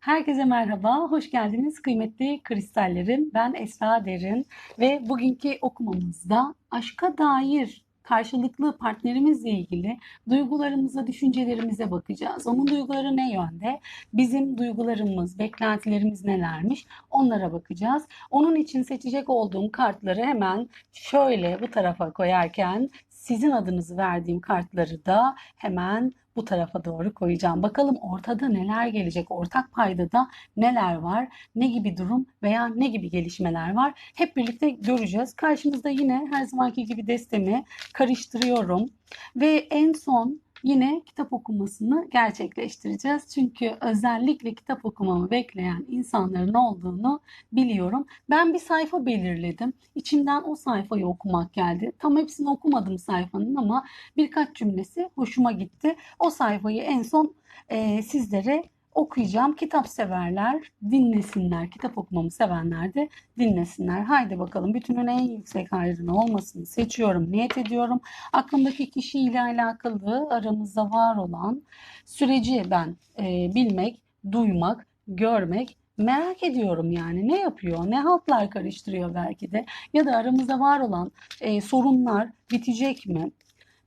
Herkese merhaba, hoş geldiniz kıymetli kristallerim. Ben Esra Derin ve bugünkü okumamızda aşka dair karşılıklı partnerimizle ilgili duygularımıza, düşüncelerimize bakacağız. Onun duyguları ne yönde? Bizim duygularımız, beklentilerimiz nelermiş? Onlara bakacağız. Onun için seçecek olduğum kartları hemen şöyle bu tarafa koyarken sizin adınızı verdiğim kartları da hemen bu tarafa doğru koyacağım. Bakalım ortada neler gelecek, ortak paydada neler var, ne gibi durum veya ne gibi gelişmeler var hep birlikte göreceğiz. Karşımızda yine her zamanki gibi destemi karıştırıyorum ve en son yine kitap okumasını gerçekleştireceğiz. Çünkü özellikle kitap okumamı bekleyen insanların olduğunu biliyorum. Ben bir sayfa belirledim. İçimden o sayfayı okumak geldi. Tam hepsini okumadım sayfanın ama birkaç cümlesi hoşuma gitti. O sayfayı en son e, sizlere okuyacağım. Kitap severler dinlesinler. Kitap okumamı sevenler de dinlesinler. Haydi bakalım bütünün en yüksek hayrına olmasını seçiyorum, niyet ediyorum. Aklımdaki kişiyle alakalı aramızda var olan süreci ben e, bilmek, duymak, görmek merak ediyorum yani ne yapıyor, ne haltlar karıştırıyor belki de ya da aramızda var olan e, sorunlar bitecek mi?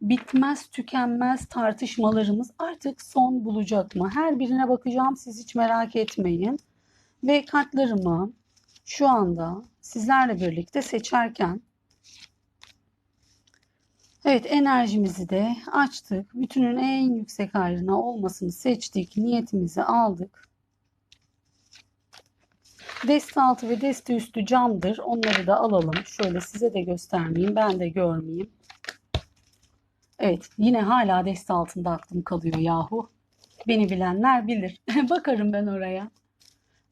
Bitmez tükenmez tartışmalarımız artık son bulacak mı? Her birine bakacağım siz hiç merak etmeyin. Ve kartlarımı şu anda sizlerle birlikte seçerken Evet enerjimizi de açtık. Bütünün en yüksek hayrına olmasını seçtik. Niyetimizi aldık. Deste altı ve deste üstü camdır. Onları da alalım. Şöyle size de göstermeyeyim. Ben de görmeyeyim. Evet yine hala deste altında aklım kalıyor yahu. Beni bilenler bilir. Bakarım ben oraya.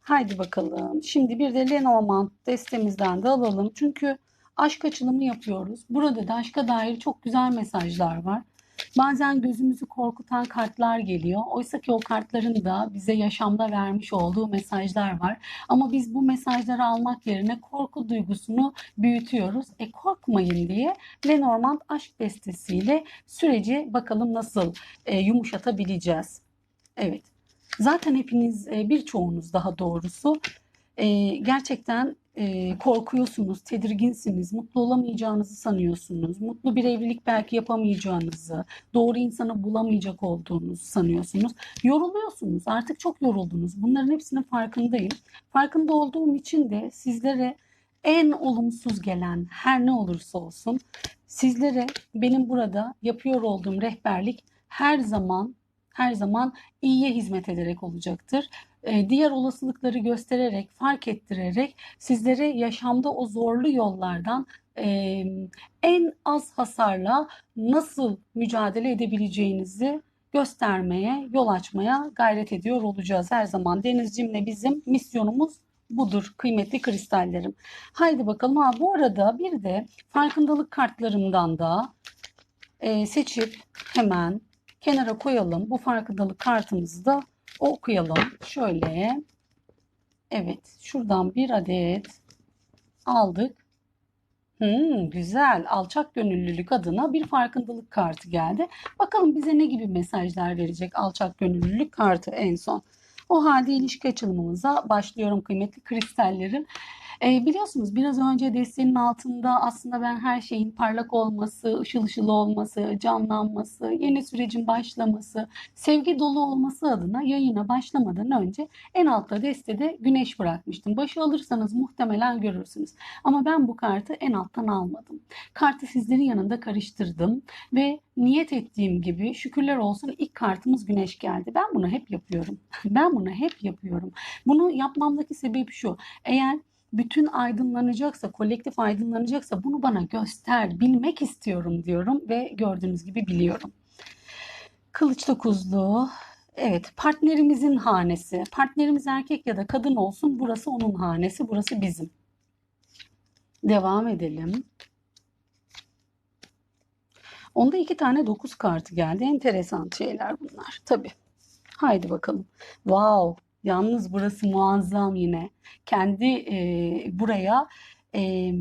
Haydi bakalım. Şimdi bir de Lenormand destemizden de alalım. Çünkü aşk açılımı yapıyoruz. Burada da aşka dair çok güzel mesajlar var. Bazen gözümüzü korkutan kartlar geliyor. Oysa ki o kartların da bize yaşamda vermiş olduğu mesajlar var. Ama biz bu mesajları almak yerine korku duygusunu büyütüyoruz. E korkmayın diye Lenormand aşk destesiyle süreci bakalım nasıl e, yumuşatabileceğiz. Evet. Zaten hepiniz e, birçoğunuz daha doğrusu e, gerçekten e, korkuyorsunuz, tedirginsiniz, mutlu olamayacağınızı sanıyorsunuz, mutlu bir evlilik belki yapamayacağınızı, doğru insanı bulamayacak olduğunuzu sanıyorsunuz. Yoruluyorsunuz, artık çok yoruldunuz. Bunların hepsinin farkındayım. Farkında olduğum için de sizlere en olumsuz gelen her ne olursa olsun sizlere benim burada yapıyor olduğum rehberlik her zaman her zaman iyiye hizmet ederek olacaktır. Ee, diğer olasılıkları göstererek, fark ettirerek sizlere yaşamda o zorlu yollardan en az hasarla nasıl mücadele edebileceğinizi göstermeye, yol açmaya gayret ediyor olacağız. Her zaman Denizcim'le bizim misyonumuz budur kıymetli kristallerim. Haydi bakalım. Ha, bu arada bir de farkındalık kartlarımdan da e, seçip hemen kenara koyalım. Bu farkındalık kartımızı da okuyalım. Şöyle. Evet. Şuradan bir adet aldık. Hmm, güzel. Alçak gönüllülük adına bir farkındalık kartı geldi. Bakalım bize ne gibi mesajlar verecek alçak gönüllülük kartı en son. O halde ilişki açılımımıza başlıyorum kıymetli kristallerim. E, biliyorsunuz biraz önce destenin altında aslında ben her şeyin parlak olması, ışıl ışıl olması, canlanması, yeni sürecin başlaması, sevgi dolu olması adına yayına başlamadan önce en altta destede güneş bırakmıştım. Başı alırsanız muhtemelen görürsünüz. Ama ben bu kartı en alttan almadım. Kartı sizlerin yanında karıştırdım ve niyet ettiğim gibi şükürler olsun ilk kartımız güneş geldi. Ben bunu hep yapıyorum. Ben bunu hep yapıyorum. Bunu yapmamdaki sebep şu. Eğer bütün aydınlanacaksa, kolektif aydınlanacaksa bunu bana göster, bilmek istiyorum diyorum ve gördüğünüz gibi biliyorum. Kılıç dokuzlu, evet partnerimizin hanesi. Partnerimiz erkek ya da kadın olsun burası onun hanesi, burası bizim. Devam edelim. Onda iki tane dokuz kartı geldi. Enteresan şeyler bunlar. Tabii. Haydi bakalım. Wow. Yalnız burası muazzam yine. Kendi e, buraya e,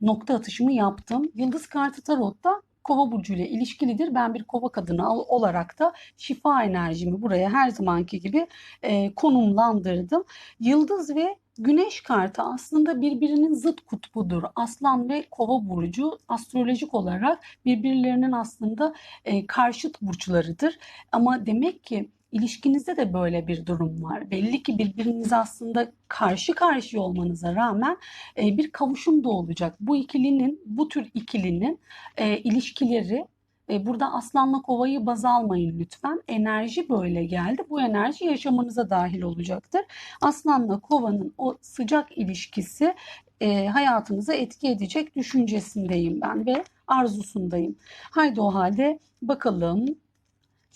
nokta atışımı yaptım. Yıldız kartı tarotta Kova burcuyla ilişkilidir. Ben bir kova kadını ol- olarak da şifa enerjimi buraya her zamanki gibi e, konumlandırdım. Yıldız ve Güneş kartı aslında birbirinin zıt kutbudur. Aslan ve Kova burcu astrolojik olarak birbirlerinin aslında e, karşıt burçlarıdır. Ama demek ki ilişkinizde de böyle bir durum var. Belli ki birbirinize aslında karşı karşıya olmanıza rağmen e, bir kavuşum da olacak. Bu ikilinin, bu tür ikilinin e, ilişkileri e, burada aslanla kovayı baz almayın lütfen. Enerji böyle geldi. Bu enerji yaşamınıza dahil olacaktır. Aslanla kovanın o sıcak ilişkisi e, hayatınıza etki edecek düşüncesindeyim ben ve arzusundayım. Haydi o halde bakalım.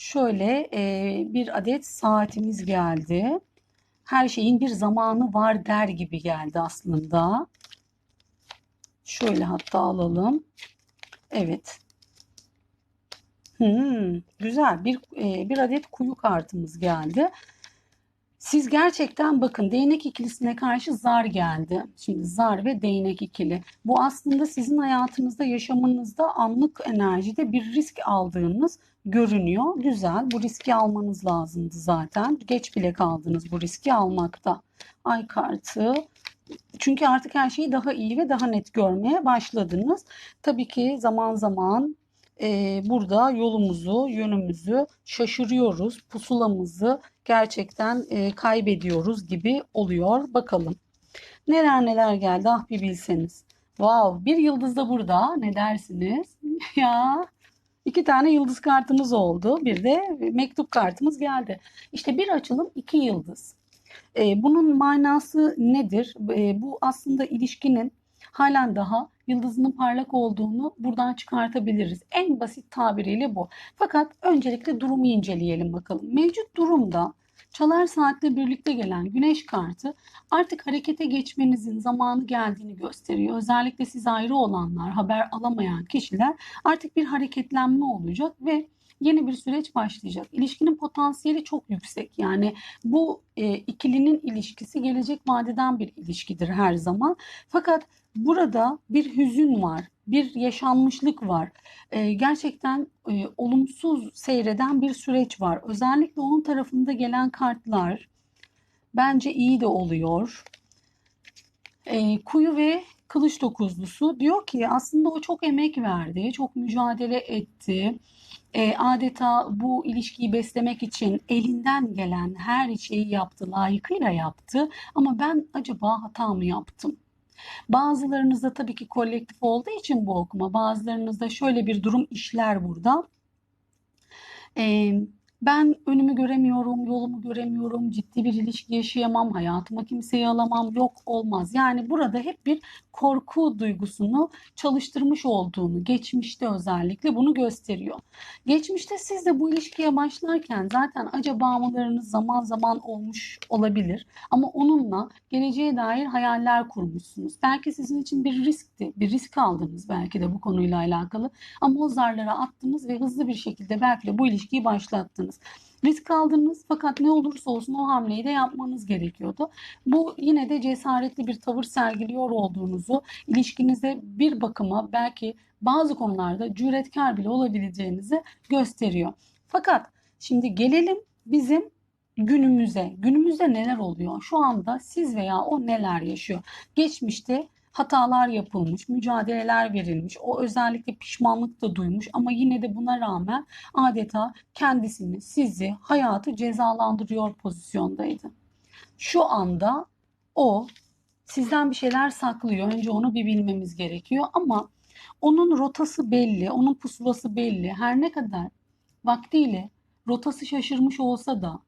Şöyle e, bir adet saatimiz geldi. Her şeyin bir zamanı var der gibi geldi aslında. Şöyle hatta alalım. Evet. Hmm, güzel. Bir e, bir adet kuyu kartımız geldi. Siz gerçekten bakın değnek ikilisine karşı zar geldi. Şimdi zar ve değnek ikili. Bu aslında sizin hayatınızda, yaşamınızda anlık enerjide bir risk aldığınız görünüyor. Güzel. Bu riski almanız lazımdı zaten. Geç bile kaldınız bu riski almakta. Ay kartı. Çünkü artık her şeyi daha iyi ve daha net görmeye başladınız. Tabii ki zaman zaman e, burada yolumuzu, yönümüzü şaşırıyoruz. Pusulamızı gerçekten e, kaybediyoruz gibi oluyor. Bakalım. Neler neler geldi ah bir bilseniz. Wow, bir yıldız da burada. Ne dersiniz? ya iki tane yıldız kartımız oldu. Bir de mektup kartımız geldi. İşte bir açılım iki yıldız. E, bunun manası nedir? E, bu aslında ilişkinin halen daha yıldızının parlak olduğunu buradan çıkartabiliriz. En basit tabiriyle bu. Fakat öncelikle durumu inceleyelim bakalım. Mevcut durumda çalar saatle birlikte gelen güneş kartı artık harekete geçmenizin zamanı geldiğini gösteriyor. Özellikle siz ayrı olanlar, haber alamayan kişiler artık bir hareketlenme olacak ve yeni bir süreç başlayacak. İlişkinin potansiyeli çok yüksek. Yani bu e, ikilinin ilişkisi gelecek vadeden bir ilişkidir her zaman. Fakat burada bir hüzün var, bir yaşanmışlık var. E, gerçekten e, olumsuz seyreden bir süreç var. Özellikle onun tarafında gelen kartlar bence iyi de oluyor. E, kuyu ve kılıç dokuzlusu diyor ki aslında o çok emek verdi, çok mücadele etti e, adeta bu ilişkiyi beslemek için elinden gelen her şeyi yaptı, layıkıyla yaptı. Ama ben acaba hata mı yaptım? Bazılarınızda tabii ki kolektif olduğu için bu okuma, bazılarınızda şöyle bir durum işler burada. Ee, ben önümü göremiyorum, yolumu göremiyorum, ciddi bir ilişki yaşayamam, hayatıma kimseyi alamam, yok olmaz. Yani burada hep bir korku duygusunu çalıştırmış olduğunu, geçmişte özellikle bunu gösteriyor. Geçmişte siz de bu ilişkiye başlarken zaten acaba mılarınız zaman zaman olmuş olabilir. Ama onunla geleceğe dair hayaller kurmuşsunuz. Belki sizin için bir riskti, bir risk aldınız belki de bu konuyla alakalı. Ama o zarlara attınız ve hızlı bir şekilde belki de bu ilişkiyi başlattınız. Risk aldınız fakat ne olursa olsun o hamleyi de yapmanız gerekiyordu. Bu yine de cesaretli bir tavır sergiliyor olduğunuzu, ilişkinize bir bakıma belki bazı konularda cüretkar bile olabileceğinizi gösteriyor. Fakat şimdi gelelim bizim günümüze. Günümüzde neler oluyor? Şu anda siz veya o neler yaşıyor? Geçmişte hatalar yapılmış, mücadeleler verilmiş. O özellikle pişmanlık da duymuş ama yine de buna rağmen adeta kendisini, sizi, hayatı cezalandırıyor pozisyondaydı. Şu anda o sizden bir şeyler saklıyor. Önce onu bir bilmemiz gerekiyor ama onun rotası belli, onun pusulası belli. Her ne kadar vaktiyle rotası şaşırmış olsa da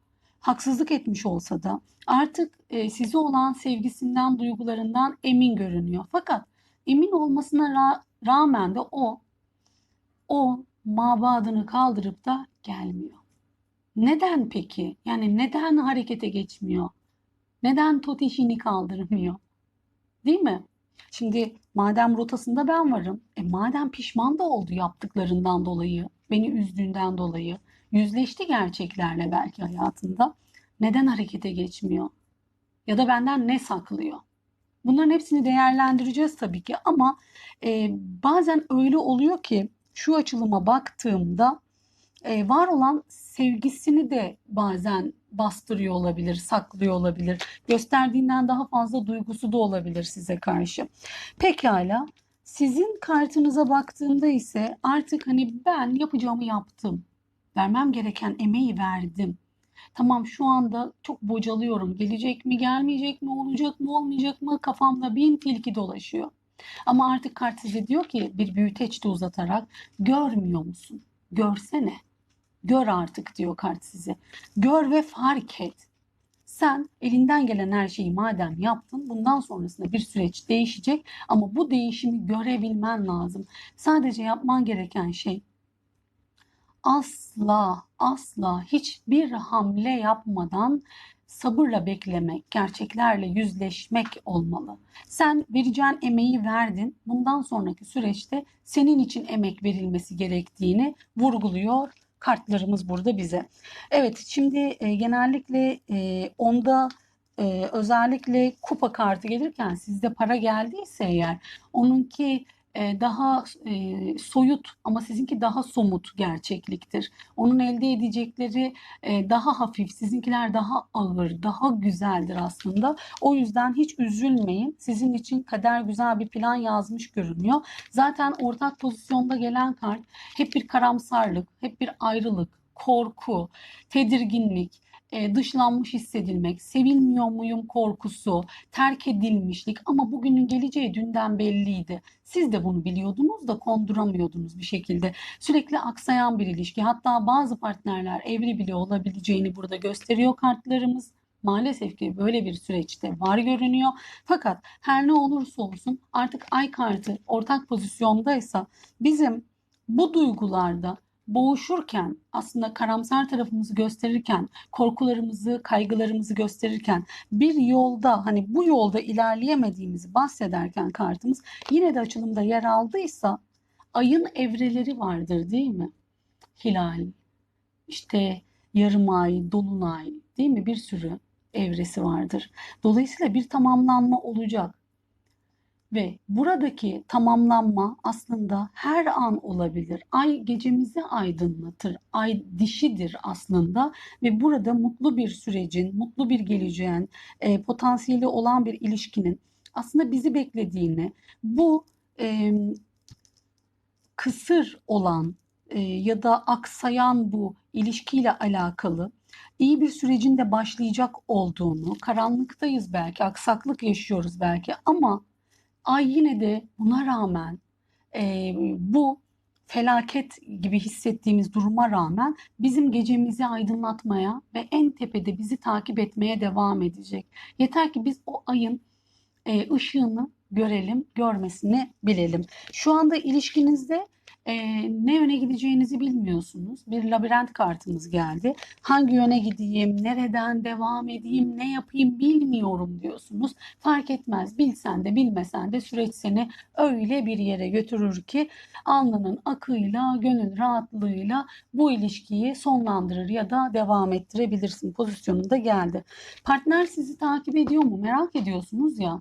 haksızlık etmiş olsa da artık e, size olan sevgisinden, duygularından emin görünüyor. Fakat emin olmasına ra rağmen de o o mabadını kaldırıp da gelmiyor. Neden peki? Yani neden harekete geçmiyor? Neden totişini kaldırmıyor? Değil mi? Şimdi madem rotasında ben varım, e madem pişman da oldu yaptıklarından dolayı, beni üzdüğünden dolayı, yüzleşti gerçeklerle belki hayatında. Neden harekete geçmiyor? Ya da benden ne saklıyor? Bunların hepsini değerlendireceğiz tabii ki ama e, bazen öyle oluyor ki şu açılıma baktığımda e, var olan sevgisini de bazen bastırıyor olabilir, saklıyor olabilir. Gösterdiğinden daha fazla duygusu da olabilir size karşı. Pekala. Sizin kartınıza baktığımda ise artık hani ben yapacağımı yaptım. Vermem gereken emeği verdim. Tamam şu anda çok bocalıyorum. Gelecek mi, gelmeyecek mi, olacak mı, olmayacak mı? Kafamda bin tilki dolaşıyor. Ama artık kart diyor ki bir büyüteç de uzatarak görmüyor musun? Görsene. Gör artık diyor kart. Gör ve fark et. Sen elinden gelen her şeyi madem yaptın bundan sonrasında bir süreç değişecek ama bu değişimi görebilmen lazım. Sadece yapman gereken şey asla asla hiçbir hamle yapmadan sabırla beklemek, gerçeklerle yüzleşmek olmalı. Sen vereceğin emeği verdin. Bundan sonraki süreçte senin için emek verilmesi gerektiğini vurguluyor kartlarımız burada bize. Evet şimdi e, genellikle e, onda e, özellikle kupa kartı gelirken sizde para geldiyse eğer onunki daha e, soyut ama sizinki daha somut gerçekliktir. Onun elde edecekleri e, daha hafif, sizinkiler daha ağır, daha güzeldir aslında. O yüzden hiç üzülmeyin. Sizin için kader güzel bir plan yazmış görünüyor. Zaten ortak pozisyonda gelen kart hep bir karamsarlık, hep bir ayrılık, korku, tedirginlik, e, dışlanmış hissedilmek, sevilmiyor muyum korkusu, terk edilmişlik ama bugünün geleceği dünden belliydi. Siz de bunu biliyordunuz da konduramıyordunuz bir şekilde. Sürekli aksayan bir ilişki. Hatta bazı partnerler evli bile olabileceğini burada gösteriyor kartlarımız. Maalesef ki böyle bir süreçte var görünüyor. Fakat her ne olursa olsun artık ay kartı ortak pozisyondaysa bizim bu duygularda boğuşurken aslında karamsar tarafımızı gösterirken korkularımızı kaygılarımızı gösterirken bir yolda hani bu yolda ilerleyemediğimizi bahsederken kartımız yine de açılımda yer aldıysa ayın evreleri vardır değil mi? Hilal, işte yarım ay, dolunay değil mi? Bir sürü evresi vardır. Dolayısıyla bir tamamlanma olacak. Ve buradaki tamamlanma aslında her an olabilir. Ay gecemizi aydınlatır. Ay dişidir aslında ve burada mutlu bir sürecin, mutlu bir geleceğin, e, potansiyeli olan bir ilişkinin aslında bizi beklediğini, bu e, kısır olan e, ya da aksayan bu ilişkiyle alakalı iyi bir sürecin de başlayacak olduğunu, karanlıktayız belki, aksaklık yaşıyoruz belki ama Ay yine de buna rağmen e, bu felaket gibi hissettiğimiz duruma rağmen bizim gecemizi aydınlatmaya ve en tepede bizi takip etmeye devam edecek. Yeter ki biz o ayın e, ışığını görelim, görmesini bilelim. Şu anda ilişkinizde e, ne yöne gideceğinizi bilmiyorsunuz. Bir labirent kartımız geldi. Hangi yöne gideyim, nereden devam edeyim, ne yapayım bilmiyorum diyorsunuz. Fark etmez. Bilsen de bilmesen de süreç seni öyle bir yere götürür ki alnının akıyla, gönül rahatlığıyla bu ilişkiyi sonlandırır ya da devam ettirebilirsin pozisyonunda geldi. Partner sizi takip ediyor mu? Merak ediyorsunuz ya.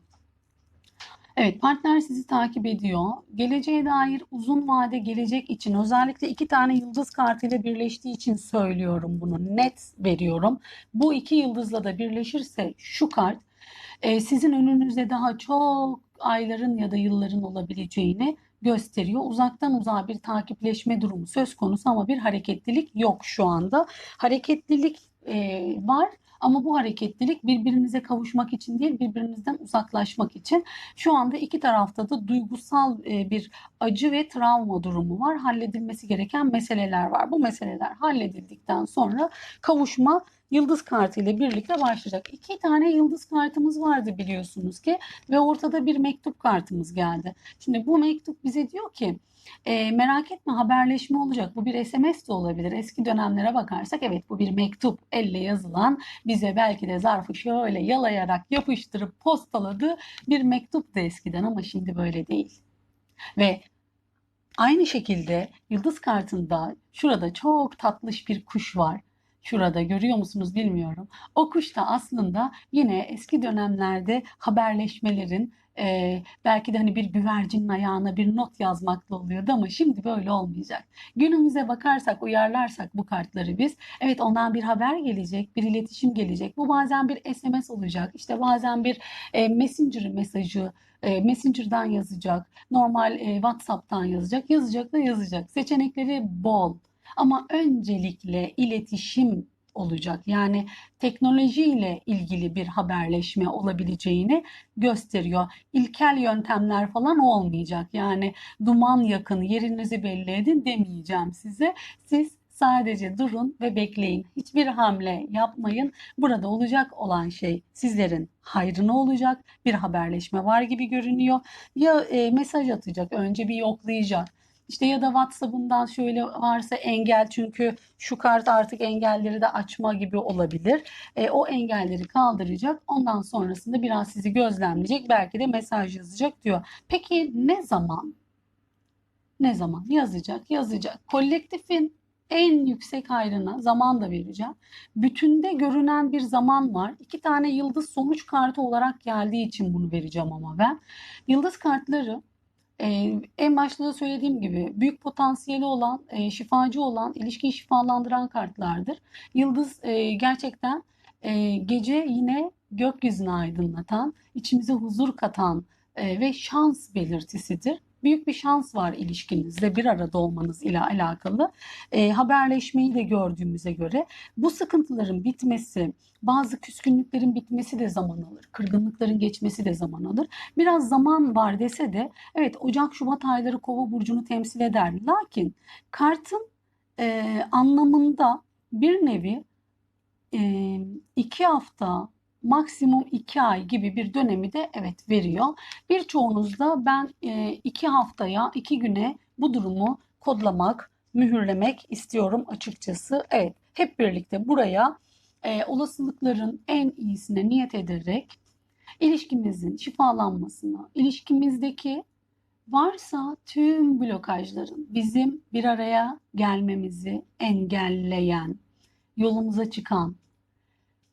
Evet, partner sizi takip ediyor. Geleceğe dair uzun vade gelecek için özellikle iki tane yıldız kartıyla birleştiği için söylüyorum bunu. Net veriyorum. Bu iki yıldızla da birleşirse şu kart e, sizin önünüzde daha çok ayların ya da yılların olabileceğini gösteriyor. Uzaktan uzağa bir takipleşme durumu söz konusu ama bir hareketlilik yok şu anda. Hareketlilik e, var ama bu hareketlilik birbirinize kavuşmak için değil, birbirinizden uzaklaşmak için. Şu anda iki tarafta da duygusal e, bir acı ve travma durumu var. Halledilmesi gereken meseleler var. Bu meseleler halledildikten sonra kavuşma yıldız kartı ile birlikte başlayacak. İki tane yıldız kartımız vardı biliyorsunuz ki ve ortada bir mektup kartımız geldi. Şimdi bu mektup bize diyor ki e, merak etme haberleşme olacak. Bu bir SMS de olabilir. Eski dönemlere bakarsak evet bu bir mektup elle yazılan bize belki de zarfı şöyle yalayarak yapıştırıp postaladı bir mektup da eskiden ama şimdi böyle değil. Ve aynı şekilde yıldız kartında şurada çok tatlış bir kuş var. Şurada görüyor musunuz bilmiyorum. O kuş da aslında yine eski dönemlerde haberleşmelerin e, belki de hani bir güvercinin ayağına bir not yazmakla oluyordu ama şimdi böyle olmayacak. Günümüze bakarsak, uyarlarsak bu kartları biz, evet ondan bir haber gelecek, bir iletişim gelecek. Bu bazen bir SMS olacak, işte bazen bir e, Messenger mesajı, e, Messenger'dan yazacak, normal e, WhatsApp'tan yazacak, yazacak da yazacak. Seçenekleri bol. Ama öncelikle iletişim olacak. Yani teknolojiyle ilgili bir haberleşme olabileceğini gösteriyor. İlkel yöntemler falan olmayacak. Yani duman yakın, yerinizi belli edin demeyeceğim size. Siz sadece durun ve bekleyin. Hiçbir hamle yapmayın. Burada olacak olan şey sizlerin hayrına olacak. Bir haberleşme var gibi görünüyor. Ya e, mesaj atacak, önce bir yoklayacak. İşte ya da WhatsApp'ından şöyle varsa engel çünkü şu kart artık engelleri de açma gibi olabilir. E, o engelleri kaldıracak. Ondan sonrasında biraz sizi gözlemleyecek. Belki de mesaj yazacak diyor. Peki ne zaman? Ne zaman? Yazacak, yazacak. Kolektifin en yüksek hayrına zaman da vereceğim. Bütünde görünen bir zaman var. İki tane yıldız sonuç kartı olarak geldiği için bunu vereceğim ama ben. Yıldız kartları ee, en başta da söylediğim gibi büyük potansiyeli olan, e, şifacı olan, ilişkiyi şifalandıran kartlardır. Yıldız e, gerçekten e, gece yine gökyüzünü aydınlatan, içimize huzur katan ve şans belirtisidir büyük bir şans var ilişkinizde bir arada olmanız ile alakalı. E, haberleşmeyi de gördüğümüze göre bu sıkıntıların bitmesi, bazı küskünlüklerin bitmesi de zaman alır. Kırgınlıkların geçmesi de zaman alır. Biraz zaman var dese de evet Ocak Şubat ayları Kova burcunu temsil eder. Lakin kartın e, anlamında bir nevi e, iki hafta maksimum 2 ay gibi bir dönemi de evet veriyor. Birçoğunuzda ben 2 e, haftaya 2 güne bu durumu kodlamak, mühürlemek istiyorum açıkçası. Evet hep birlikte buraya e, olasılıkların en iyisine niyet ederek ilişkimizin şifalanmasına, ilişkimizdeki varsa tüm blokajların bizim bir araya gelmemizi engelleyen, yolumuza çıkan,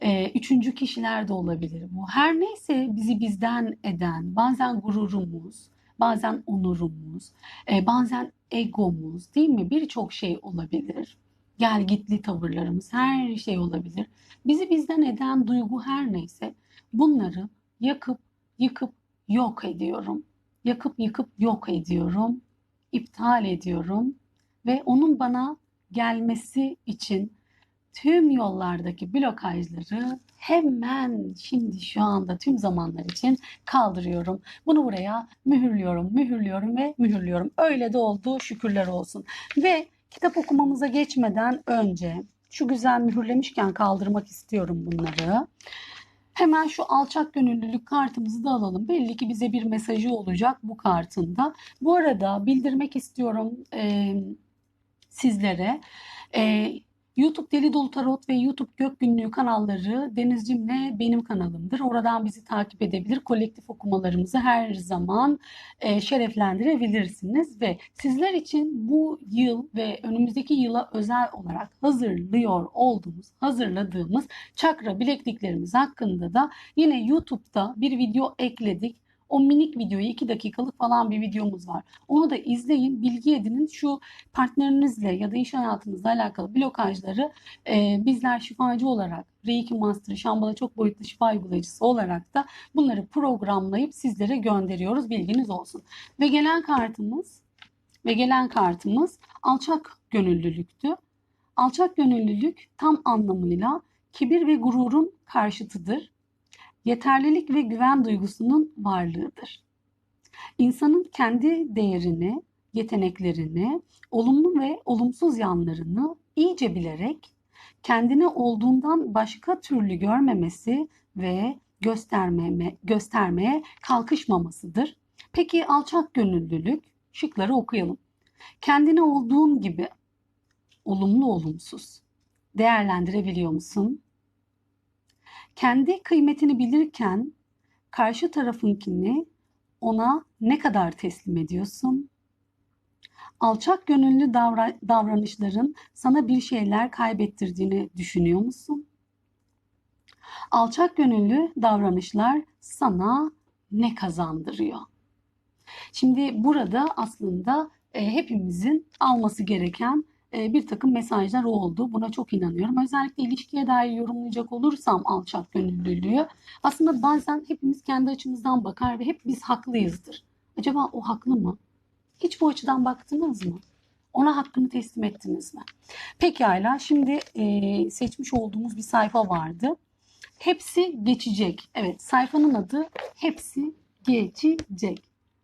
e, üçüncü kişiler de olabilir bu. Her neyse bizi bizden eden, bazen gururumuz, bazen onurumuz, e, bazen egomuz değil mi? Birçok şey olabilir. Gel gitli tavırlarımız, her şey olabilir. Bizi bizden eden duygu her neyse bunları yakıp yıkıp yok ediyorum. Yakıp yıkıp yok ediyorum. iptal ediyorum ve onun bana gelmesi için tüm yollardaki blokajları hemen şimdi şu anda tüm zamanlar için kaldırıyorum. Bunu buraya mühürlüyorum, mühürlüyorum ve mühürlüyorum. Öyle de oldu şükürler olsun. Ve kitap okumamıza geçmeden önce şu güzel mühürlemişken kaldırmak istiyorum bunları. Hemen şu alçak gönüllülük kartımızı da alalım. Belli ki bize bir mesajı olacak bu kartında. Bu arada bildirmek istiyorum e, sizlere. E, YouTube Deli Dolu Tarot ve YouTube Gök Günlüğü kanalları Denizcim'le benim kanalımdır. Oradan bizi takip edebilir. Kolektif okumalarımızı her zaman e, şereflendirebilirsiniz ve sizler için bu yıl ve önümüzdeki yıla özel olarak hazırlıyor olduğumuz, hazırladığımız çakra bilekliklerimiz hakkında da yine YouTube'da bir video ekledik. O minik videoyu 2 dakikalık falan bir videomuz var. Onu da izleyin, bilgi edinin. Şu partnerinizle ya da iş hayatınızla alakalı blokajları e, bizler şifacı olarak Reiki Master, Şambala çok boyutlu şifa uygulayıcısı olarak da bunları programlayıp sizlere gönderiyoruz. Bilginiz olsun. Ve gelen kartımız ve gelen kartımız alçak gönüllülüktü. Alçak gönüllülük tam anlamıyla kibir ve gururun karşıtıdır yeterlilik ve güven duygusunun varlığıdır. İnsanın kendi değerini, yeteneklerini, olumlu ve olumsuz yanlarını iyice bilerek kendini olduğundan başka türlü görmemesi ve göstermeme, göstermeye kalkışmamasıdır. Peki alçak gönüllülük? Şıkları okuyalım. Kendini olduğun gibi olumlu olumsuz değerlendirebiliyor musun? Kendi kıymetini bilirken karşı tarafınkini ona ne kadar teslim ediyorsun? Alçak gönüllü davra davranışların sana bir şeyler kaybettirdiğini düşünüyor musun? Alçak gönüllü davranışlar sana ne kazandırıyor? Şimdi burada aslında e, hepimizin alması gereken bir takım mesajlar oldu. Buna çok inanıyorum. Özellikle ilişkiye dair yorumlayacak olursam alçak gönüllülüğü aslında bazen hepimiz kendi açımızdan bakar ve hep biz haklıyızdır. Acaba o haklı mı? Hiç bu açıdan baktınız mı? Ona hakkını teslim ettiniz mi? Pekala şimdi e, seçmiş olduğumuz bir sayfa vardı. Hepsi geçecek. Evet sayfanın adı Hepsi Geçecek.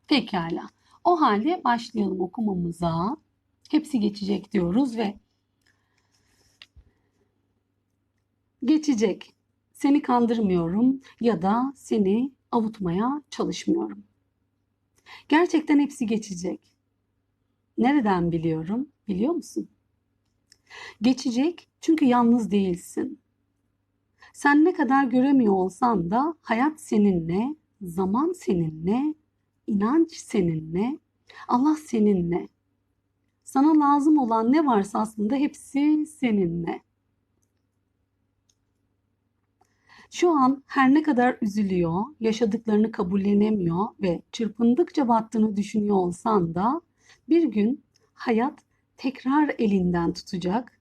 Pekala. O halde başlayalım okumamıza. Hepsi geçecek diyoruz ve geçecek. Seni kandırmıyorum ya da seni avutmaya çalışmıyorum. Gerçekten hepsi geçecek. Nereden biliyorum? Biliyor musun? Geçecek çünkü yalnız değilsin. Sen ne kadar göremiyor olsan da hayat seninle, zaman seninle, inanç seninle, Allah seninle. Sana lazım olan ne varsa aslında hepsi seninle. Şu an her ne kadar üzülüyor, yaşadıklarını kabullenemiyor ve çırpındıkça battığını düşünüyor olsan da bir gün hayat tekrar elinden tutacak.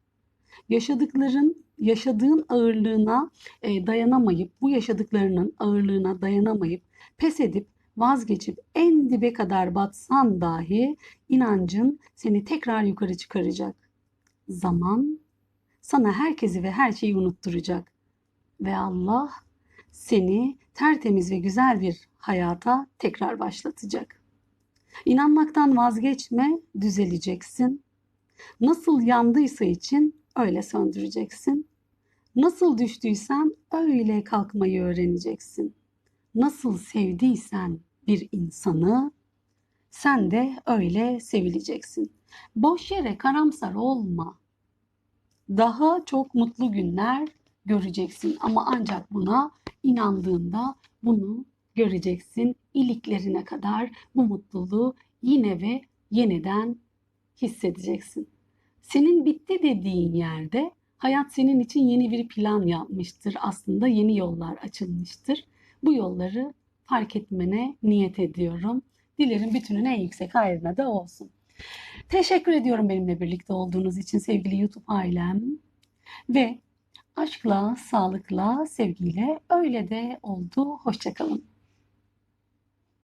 Yaşadıkların, yaşadığın ağırlığına e, dayanamayıp, bu yaşadıklarının ağırlığına dayanamayıp pes edip vazgeçip en dibe kadar batsan dahi inancın seni tekrar yukarı çıkaracak. Zaman sana herkesi ve her şeyi unutturacak. Ve Allah seni tertemiz ve güzel bir hayata tekrar başlatacak. İnanmaktan vazgeçme, düzeleceksin. Nasıl yandıysa için öyle söndüreceksin. Nasıl düştüysen öyle kalkmayı öğreneceksin. Nasıl sevdiysen bir insanı sen de öyle sevileceksin. Boş yere karamsar olma. Daha çok mutlu günler göreceksin ama ancak buna inandığında bunu göreceksin. İliklerine kadar bu mutluluğu yine ve yeniden hissedeceksin. Senin bitti dediğin yerde hayat senin için yeni bir plan yapmıştır. Aslında yeni yollar açılmıştır. Bu yolları fark etmene niyet ediyorum. Dilerim bütünün en yüksek hayrına da olsun. Teşekkür ediyorum benimle birlikte olduğunuz için sevgili YouTube ailem. Ve aşkla, sağlıkla, sevgiyle öyle de oldu. Hoşçakalın.